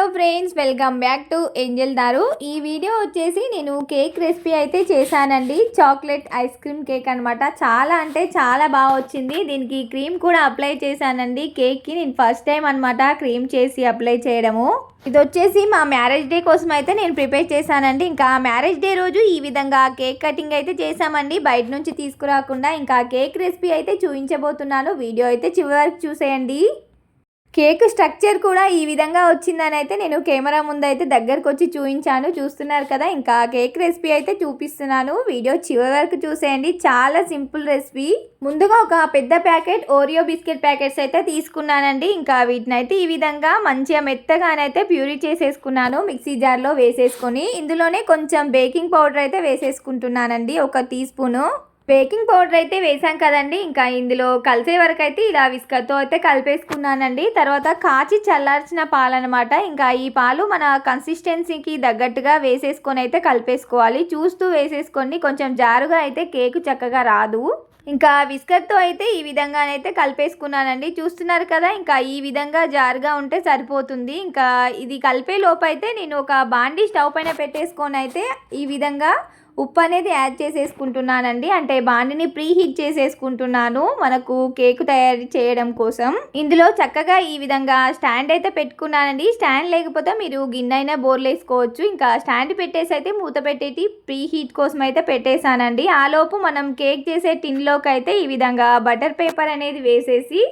Hello friends welcome back to Angel దారు. ఈ video వచ్చేసి నేను కేక్ రెసిపీ అయితే చేశానండి. చాక్లెట్ ఐస్ క్రీమ్ కేక్ అనమాట చాలా అంటే చాలా బాగా వచ్చింది. దీనికి క్రీమ్ కూడా అప్లై చేశానండి. కేక్కి నేను ఫస్ట్ టైం అనమాట క్రీమ్ చేసి అప్లై చేయడము. ఇది వచ్చేసి మా మ్యారేజ్ డే కోసం అయితే నేను ప్రిపేర్ చేశానండి. ఇంకా మ్యారేజ్ డే రోజు ఈ విధంగా కేక్ కటింగ్ అయితే చేశామండి. బయట నుంచి తీసుకురాకుండా ఇంకా కేక్ రెసిపీ అయితే చూపించబోతున్నాను వీడియో అయితే చివరికి చూసేయండి. కేక్ స్ట్రక్చర్ కూడా ఈ విధంగా వచ్చిందని అయితే నేను కెమెరా ముందు అయితే దగ్గరకు వచ్చి చూపించాను. చూస్తున్నారు కదా ఇంకా కేక్ రెసిపీ అయితే చూపిస్తున్నాను. వీడియో చివరి వరకు చూసేయండి. చాలా సింపుల్ రెసిపీ. ముందుగా ఒక పెద్ద ప్యాకెట్ ఓరియో బిస్కెట్ ప్యాకెట్స్ అయితే తీసుకున్నానండి. ఇంకా వీటిని అయితే ఈ విధంగా మంచిగా మెత్తగానైతే ప్యూరీ చేసేసుకున్నాను. మిక్సీ జార్లో వేసేసుకొని ఇందులోనే కొంచెం బేకింగ్ పౌడర్ అయితే వేసేసుకుంటున్నానండి. ఒక టీ స్పూను. బేకింగ్ పౌడర్ అయితే వేసాం కదండి. ఇంకా ఇందులో కలిసే వరకు అయితే ఇలా విస్కర్తో అయితే కలిపేసుకున్నానండి. తర్వాత కాచి చల్లార్చిన పాలు అనమాట ఇంకా ఈ పాలు మన కన్సిస్టెన్సీకి తగ్గట్టుగా వేసేసుకొని అయితే కలిపేసుకోవాలి. చూస్తూ వేసేసుకోండి. కొంచెం జారుగా అయితే కేకు చక్కగా రాదు. ఇంకా విస్కర్తో అయితే ఈ విధంగానైతే కలిపేసుకున్నానండి. చూస్తున్నారు కదా ఇంకా ఈ విధంగా జారుగా ఉంటే సరిపోతుంది. ఇంకా ఇది కలిపే లోపు అయితే నేను ఒక బాండీ స్టవ్ పైన పెట్టేసుకొని అయితే ఈ విధంగా ఉప్పు అనేది యాడ్ చేసేసుకుంటున్నానండి. అంటే బాండిని ప్రీ హీట్ చేసేసుకుంటున్నాను మనకు కేక్ తయారు చేయడం కోసం. ఇందులో చక్కగా ఈ విధంగా స్టాండ్ అయితే పెట్టుకున్నానండి. స్టాండ్ లేకపోతే మీరు గిన్నె అయినా బోర్లు వేసుకోవచ్చు. ఇంకా స్టాండ్ పెట్టేసి అయితే మూత పెట్టేటి ప్రీ హీట్ కోసం అయితే పెట్టేశానండి. ఆలోపు మనం కేక్ చేసే టిన్లోకి అయితే ఈ విధంగా బటర్ పేపర్ అనేది వేసేసి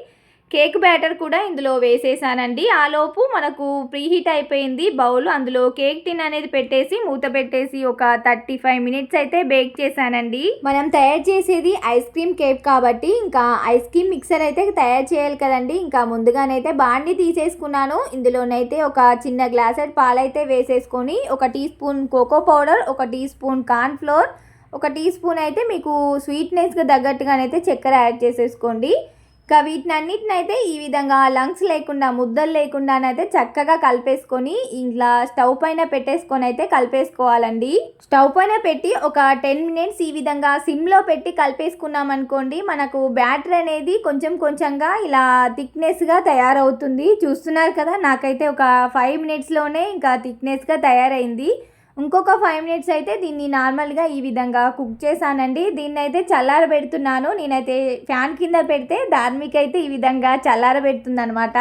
కేక్ బ్యాటర్ కూడా ఇందులో వేసేసానండి. ఆ లోపు మనకు ప్రీహీట్ అయిపోయింది బౌల్. అందులో కేక్ టిన్ అనేది పెట్టేసి మూత పెట్టేసి ఒక థర్టీ ఫైవ్ మినిట్స్ అయితే బేక్ చేశానండి. మనం తయారు చేసేది ఐస్ క్రీమ్ కేక్ కాబట్టి ఇంకా ఐస్ క్రీమ్ మిక్సర్ అయితే తయారు చేయాలి కదండి. ఇంకా ముందుగానైతే బాండి తీసేసుకున్నాను. ఇందులోనైతే ఒక చిన్న గ్లాసెడ్ పాలైతే వేసేసుకొని ఒక టీ స్పూన్ కోకో పౌడర్ ఒక టీ స్పూన్ కార్న్ ఫ్లోర్ ఒక టీ స్పూన్ అయితే మీకు స్వీట్నెస్గా తగ్గట్టుగానైతే చక్కెర యాడ్ చేసేసుకోండి. ఇంకా వీటిని అయితే ఈ విధంగా లంగ్స్ లేకుండా ముద్దలు లేకుండానైతే చక్కగా కలిపేసుకొని ఇంట్లో స్టవ్ పైన పెట్టేసుకొని అయితే కలిపేసుకోవాలండి. స్టవ్ పైన పెట్టి ఒక టెన్ మినిట్స్ ఈ విధంగా సిమ్లో పెట్టి కలిపేసుకున్నాం అనుకోండి మనకు బ్యాటర్ అనేది కొంచెం కొంచెంగా ఇలా థిక్నెస్గా తయారవుతుంది. చూస్తున్నారు కదా నాకైతే ఒక ఫైవ్ మినిట్స్లోనే ఇంకా థిక్నెస్గా తయారైంది. ఇంకొక ఫైవ్ మినిట్స్ అయితే దీన్ని నార్మల్గా ఈ విధంగా కుక్ చేశానండి. దీన్ని అయితే చల్లారబెడుతున్నాను. నేనైతే ఫ్యాన్ కింద పెడితే ధార్మిక అయితే ఈ విధంగా చల్లార అనమాట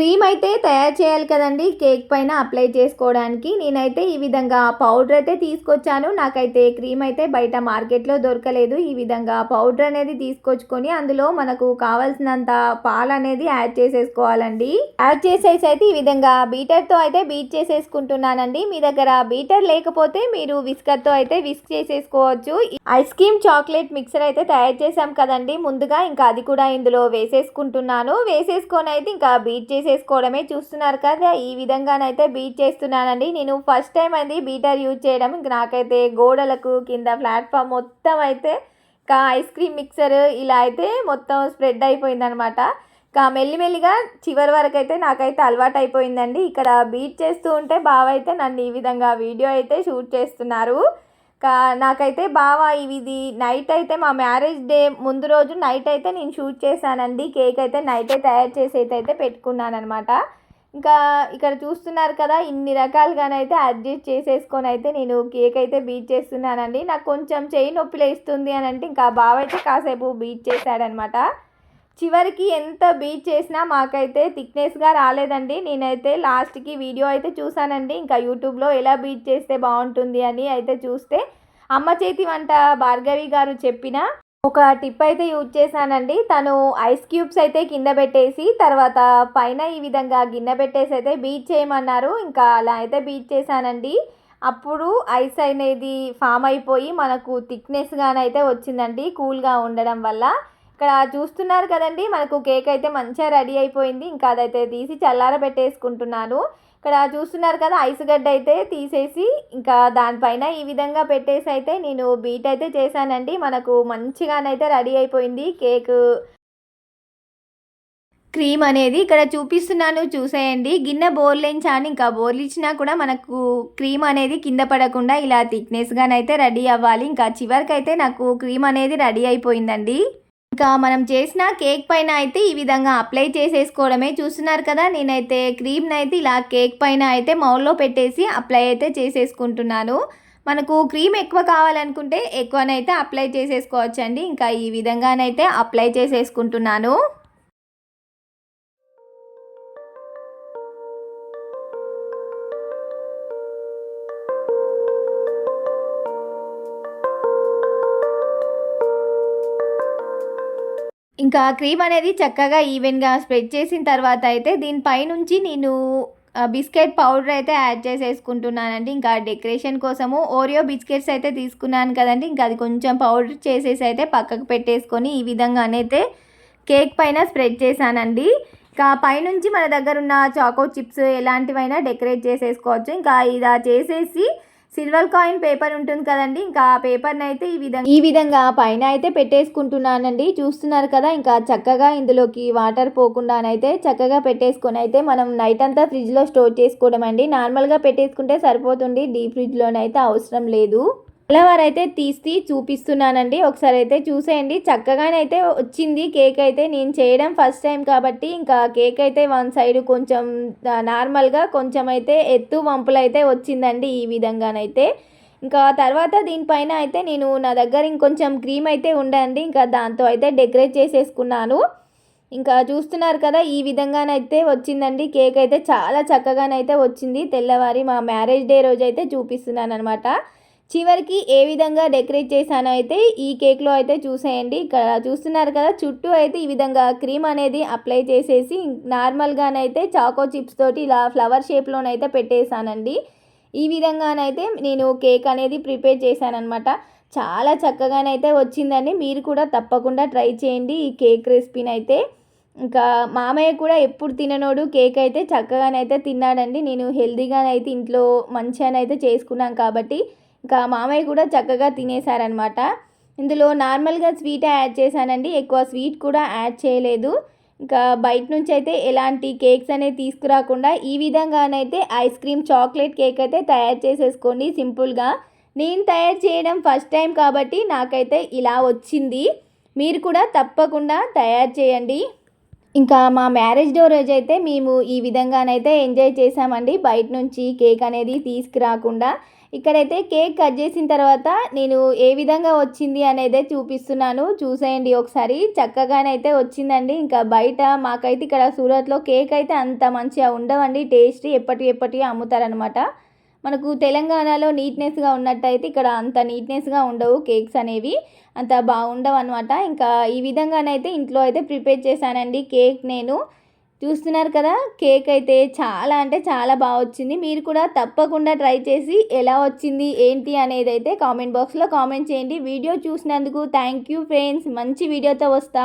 క్రీమ్ అయితే తయారు చేయాలి కదండి. కేక్ పైన అప్లై చేసుకోవడానికి. నేనైతే ఈ విధంగా పౌడర్ అయితే తీసుకొచ్చాను. నాకైతే క్రీమ్ అయితే బయట మార్కెట్లో దొరకలేదు. ఈ విధంగా పౌడర్ అనేది తీసుకొచ్చుకొని అందులో మనకు కావాల్సినంత పాలు అనేది యాడ్ చేసేసుకోవాలండి. యాడ్ చేసేసి అయితే ఈ విధంగా బీటర్తో అయితే బీట్ చేసేసుకుంటున్నానండి. మీ దగ్గర బీటర్ లేకపోతే మీరు విస్కర్తో అయితే విస్క్ చేసేసుకోవచ్చు. ఐస్ క్రీమ్ చాక్లెట్ మిక్సర్ అయితే తయారు చేసాం కదండి. ముందుగా ఇంకా అది కూడా ఇందులో వేసేసుకుంటున్నాను. వేసేసుకొని అయితే ఇంకా బీట్ చేసే చేసేసుకోవడమే చూస్తున్నారు కదా. ఈ విధంగానైతే బీట్ చేస్తున్నానండి. నేను ఫస్ట్ టైం అది బీటర్ యూజ్ చేయడం. నాకైతే గోడలకు కింద ప్లాట్ఫామ్ మొత్తం అయితే ఇంకా ఐస్ క్రీమ్ మిక్సర్ ఇలా అయితే మొత్తం స్ప్రెడ్ అయిపోయిందనమాట. ఇంకా మెల్లిమెల్లిగా చివరి వరకు అయితే నాకైతే అలవాటు అయిపోయిందండి. ఇక్కడ బీట్ చేస్తూ ఉంటే బావ అయితే నన్ను ఈ విధంగా వీడియో అయితే షూట్ చేస్తున్నారు. కా నాకైతే బాగా ఇది నైట్ అయితే మా మ్యారేజ్ డే ముందు రోజు నైట్ అయితే నేను షూట్ చేశానండి. కేక్ అయితే నైటే తయారు చేసి అయితే పెట్టుకున్నాను అనమాట ఇంకా ఇక్కడ చూస్తున్నారు కదా ఇన్ని రకాలుగానైతే అడ్జస్ట్ చేసేసుకొని అయితే నేను కేక్ అయితే బీట్ చేస్తున్నానండి. నాకు కొంచెం చెయ్యి నొప్పి లేస్తుంది అని అంటే ఇంకా బావ అయితే కాసేపు బీట్ చేశాడనమాట చివరికి ఎంత బీట్ చేసినా మాకైతే థిక్నెస్గా రాలేదండి. నేనైతే లాస్ట్కి వీడియో అయితే చూసానండి. ఇంకా యూట్యూబ్లో ఎలా బీట్ చేస్తే బాగుంటుంది అని అయితే చూస్తే అమ్మ చేతి వంట భార్గవి గారు చెప్పిన ఒక టిప్ అయితే యూజ్ చేశానండి. తను ఐస్ క్యూబ్స్ అయితే కింద పెట్టేసి తర్వాత పైన ఈ విధంగా గిన్నె పెట్టేసి అయితే బీట్ చేయమన్నారు. ఇంకా అలా అయితే బీట్ చేశానండి. అప్పుడు ఐస్ అనేది ఫామ్ అయిపోయి మనకు థిక్నెస్గానైతే వచ్చిందండి కూల్గా ఉండడం వల్ల. ఇక్కడ చూస్తున్నారు కదండి మనకు కేక్ అయితే మంచిగా రెడీ అయిపోయింది. ఇంకా అదైతే తీసి చల్లార పెట్టేసుకుంటున్నాను. ఇక్కడ చూస్తున్నారు కదా ఐస్ గడ్డ అయితే తీసేసి ఇంకా దానిపైన ఈ విధంగా పెట్టేసి అయితే నేను బీట్ అయితే చేశానండి. మనకు మంచిగానైతే రెడీ అయిపోయింది కేక్. క్రీమ్ అనేది ఇక్కడ చూపిస్తున్నాను చూసేయండి. గిన్నె బోర్లించాను ఇంకా బోర్లిచ్చినా కూడా మనకు క్రీమ్ అనేది కింద పడకుండా ఇలా థిక్నెస్గానైతే రెడీ అవ్వాలి. ఇంకా చివరికి అయితే నాకు క్రీమ్ అనేది రెడీ అయిపోయిందండి. ఇంకా మనం చేసిన కేక్ పైన అయితే ఈ విధంగా అప్లై చేసేసుకోవడమే చూస్తున్నారు కదా. నేనైతే క్రీమ్ని అయితే ఇలా కేక్ పైన అయితే మౌల్లో పెట్టేసి అప్లై అయితే చేసేసుకుంటున్నాను. మనకు క్రీమ్ ఎక్కువ కావాలనుకుంటే ఎక్కువనైతే అప్లై చేసేసుకోవచ్చండి. ఇంకా ఈ విధంగానైతే అప్లై చేసేసుకుంటున్నాను. ఇంకా క్రీమ్ అనేది చక్కగా ఈవెన్గా స్ప్రెడ్ చేసిన తర్వాత అయితే దీనిపైనుంచి నేను బిస్కెట్ పౌడర్ అయితే యాడ్ చేసేసుకుంటున్నానండి. ఇంకా డెకరేషన్ కోసము ఓరియో బిస్కెట్స్ అయితే తీసుకున్నాను కదండి. ఇంకా అది కొంచెం పౌడర్ చేసేసి అయితే పక్కకు పెట్టేసుకొని ఈ విధంగానైతే కేక్ పైన స్ప్రెడ్ చేశానండి. ఇంకా పైనుంచి మన దగ్గర ఉన్న చాకో చిప్స్ ఎలాంటివైనా డెకరేట్ చేసేసుకోవచ్చు. ఇంకా ఇలా చేసేసి సిల్వర్ కాయిన్ పేపర్ ఉంటుంది కదండి ఇంకా ఆ పేపర్ని అయితే ఈ విధంగా ఈ విధంగా పైన అయితే పెట్టేసుకుంటున్నానండి. చూస్తున్నారు కదా ఇంకా చక్కగా ఇందులోకి వాటర్ పోకుండానైతే చక్కగా పెట్టేసుకొని అయితే మనం నైట్ అంతా ఫ్రిడ్జ్లో స్టోర్ చేసుకోవడం అండి. నార్మల్గా పెట్టేసుకుంటే సరిపోతుంది. డీప్ ఫ్రిడ్జ్లోనైతే అవసరం లేదు. తెల్లవారు అయితే తీసి చూపిస్తున్నానండి. ఒకసారి అయితే చూసేయండి. చక్కగానైతే వచ్చింది. కేక్ అయితే నేను చేయడం ఫస్ట్ టైం కాబట్టి ఇంకా కేక్ అయితే వన్ సైడ్ కొంచెం నార్మల్గా కొంచెం అయితే ఎత్తు వంపులు అయితే వచ్చిందండి ఈ విధంగానైతే. ఇంకా తర్వాత దీనిపైన అయితే నేను నా దగ్గర ఇంకొంచెం క్రీమ్ అయితే ఉండండి. ఇంకా దాంతో అయితే డెకరేట్ చేసేసుకున్నాను. ఇంకా చూస్తున్నారు కదా ఈ విధంగానైతే వచ్చిందండి. కేక్ అయితే చాలా చక్కగానైతే వచ్చింది. తెల్లవారి మా మ్యారేజ్ డే రోజు అయితే చూపిస్తున్నాను అనమాట చివరికి ఏ విధంగా డెకరేట్ చేశానో అయితే ఈ కేక్లో అయితే చూసేయండి. ఇక్కడ చూస్తున్నారు కదా చుట్టూ అయితే ఈ విధంగా క్రీమ్ అనేది అప్లై చేసేసి నార్మల్గానైతే చాకో చిప్స్ తోటి ఇలా ఫ్లవర్ షేప్లోనైతే పెట్టేశానండి. ఈ విధంగానైతే నేను కేక్ అనేది ప్రిపేర్ చేశానమాట చాలా చక్కగానైతే వచ్చిందండి. మీరు కూడా తప్పకుండా ట్రై చేయండి ఈ కేక్ రెసిపీని అయితే ఇంకా మామయ్య కూడా ఎప్పుడు తిననోడు కేక్ అయితే చక్కగానైతే తిన్నాడండి. నేను హెల్దీగానైతే ఇంట్లో మంచిగానైతే చేసుకున్నాను కాబట్టి ఇంకా మామయ్య కూడా చక్కగా తినేశారనమాట ఇందులో నార్మల్గా స్వీట్ యాడ్ చేశానండి. ఎక్కువ స్వీట్ కూడా యాడ్ చేయలేదు. ఇంకా బయట నుంచి అయితే ఎలాంటి కేక్స్ అనేవి తీసుకురాకుండా ఈ విధంగానైతే ఐస్ క్రీమ్ చాక్లెట్ కేక్ అయితే తయారు చేసేసుకోండి సింపుల్గా. నేను తయారు చేయడం ఫస్ట్ టైం కాబట్టి నాకైతే ఇలా వచ్చింది. మీరు కూడా తప్పకుండా తయారు చేయండి. ఇంకా మా మ్యారేజ్ డే రోజు అయితే మేము ఈ విధంగానైతే ఎంజాయ్ చేసామండి బయట నుంచి కేక్ అనేది తీసుకురాకుండా. ఇక్కడైతే కేక్ కట్ చేసిన తర్వాత నేను ఏ విధంగా వచ్చింది అనేది చూపిస్తున్నాను. చూసేయండి ఒకసారి. చక్కగానైతే వచ్చిందండి. ఇంకా బయట మాకైతే ఇక్కడ సూరత్లో కేక్ అయితే అంత మంచిగా ఉండవండి. టేస్ట్ ఎప్పటి ఎప్పటి అమ్ముతారనమాట మనకు తెలంగాణలో నీట్నెస్గా ఉన్నట్టయితే ఇక్కడ అంత నీట్నెస్గా ఉండవు కేక్స్ అనేవి. అంత బాగుండవు అనమాట ఇంకా ఈ విధంగానైతే ఇంట్లో అయితే ప్రిపేర్ చేశానండి కేక్ నేను. చూస్తున్నారు కదా కేక్ అయితే చాలా అంటే చాలా బాగా వచ్చింది. మీరు కూడా తప్పకుండా ట్రై చేసి ఎలా వచ్చింది ఏంటి అనేది అయితే కామెంట్ బాక్స్లో కామెంట్ చేయండి. వీడియో చూసినందుకు థ్యాంక్ యూ ఫ్రెండ్స్ మంచి వీడియోతో వస్తా.